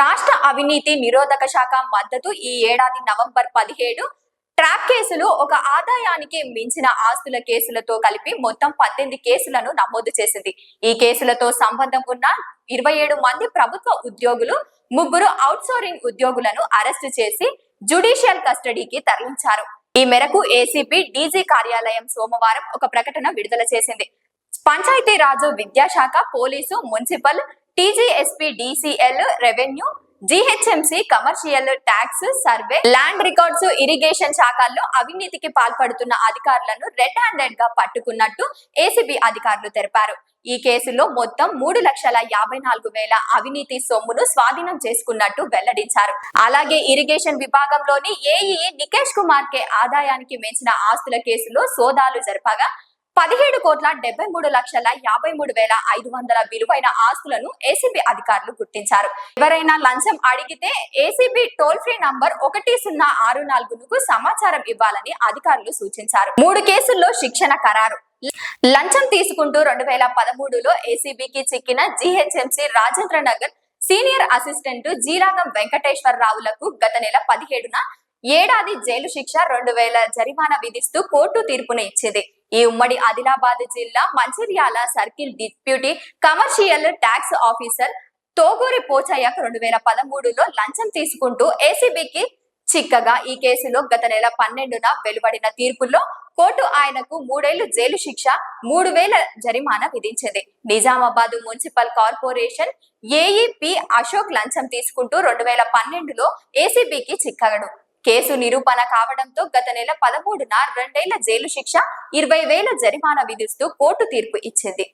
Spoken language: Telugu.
రాష్ట్ర అవినీతి నిరోధక శాఖ మద్దతు ఈ ఏడాది నవంబర్ పదిహేడు ట్రాప్ కేసులు ఒక ఆదాయానికి మించిన ఆస్తుల కేసులతో కలిపి మొత్తం పద్దెనిమిది కేసులను నమోదు చేసింది. ఈ కేసులతో సంబంధం ఉన్న ఇరవై ఏడు మంది ప్రభుత్వ ఉద్యోగులు ముగ్గురు అవుట్సోరింగ్ ఉద్యోగులను అరెస్టు చేసి జుడిషియల్ కస్టడీకి తరలించారు. ఈ మేరకు ఏసీపీ డీజీ కార్యాలయం సోమవారం ఒక ప్రకటన విడుదల చేసింది. పంచాయతీరాజు విద్యాశాఖ police municipal TGSP DCL revenue GHMC commercial tax survey land records irrigation శాఖల్లో అవినీతికి పాల్పడుతున్న అధికారులను రెడ్ హ్యాండెడ్గా పట్టుకున్నట్టు ఏసీబీ అధికారులు తెలిపారు. ఈ కేసులో మొత్తం మూడు లక్షల యాభై నాలుగు వేల అవినీతి సొమ్మును స్వాధీనం చేసుకున్నట్టు వెల్లడించారు. అలాగే ఇరిగేషన్ విభాగంలోని ఏఈ నికేష్ కుమార్ కే ఆదాయానికి మించిన ఆస్తుల కేసులో సోదాలు జరపగా పదిహేడు కోట్ల డెబ్బై మూడు లక్షల యాభై మూడు వేల ఐదు వందల విలువైన ఆస్తులను ఏసీబీ అధికారులు గుర్తించారు. ఎవరైనా లంచం అడిగితే ఏసీబీ టోల్ ఫ్రీ నంబర్ ఒకటి సున్నా ఆరు నాలుగుకు సమాచారం ఇవ్వాలని అధికారులు సూచించారు. మూడు కేసుల్లో శిక్షణ ఖరారు. లంచం తీసుకుంటూ రెండు వేల పదమూడులో ఏసీబీకి చిక్కిన GHMC Rajendra Nagar senior assistant Jeeragam వెంకటేశ్వరరావులకు గత నెల పదిహేడున ఏడాది జైలు శిక్ష రెండు వేల జరిమానా విధిస్తూ కోర్టు తీర్పును ఇచ్చింది. ఈ ఉమ్మడి ఆదిలాబాద్ జిల్లా Mancherial circle deputy commercial tax officer Toguri పోచయ్యకు రెండు వేల పదమూడులో లంచం తీసుకుంటూ ఏసీబీకి చిక్కగా ఈ కేసులో గత నెల పన్నెండున వెలువడిన తీర్పుల్లో కోర్టు ఆయనకు మూడేళ్ళు జైలు శిక్ష మూడు వేల జరిమానా విధించింది. Nizamabad municipal corporation AEP Ashok లంచం తీసుకుంటూ రెండు వేల పన్నెండులో ఏసీబీకి చిక్కగడు. కేసు నిరూపణ కావడంతో గత నెల పదమూడున రెండేళ్ళ జైలు శిక్ష ఇరవై వేల జరిమానా విధిస్తూ కోర్టు తీర్పు ఇచ్చింది.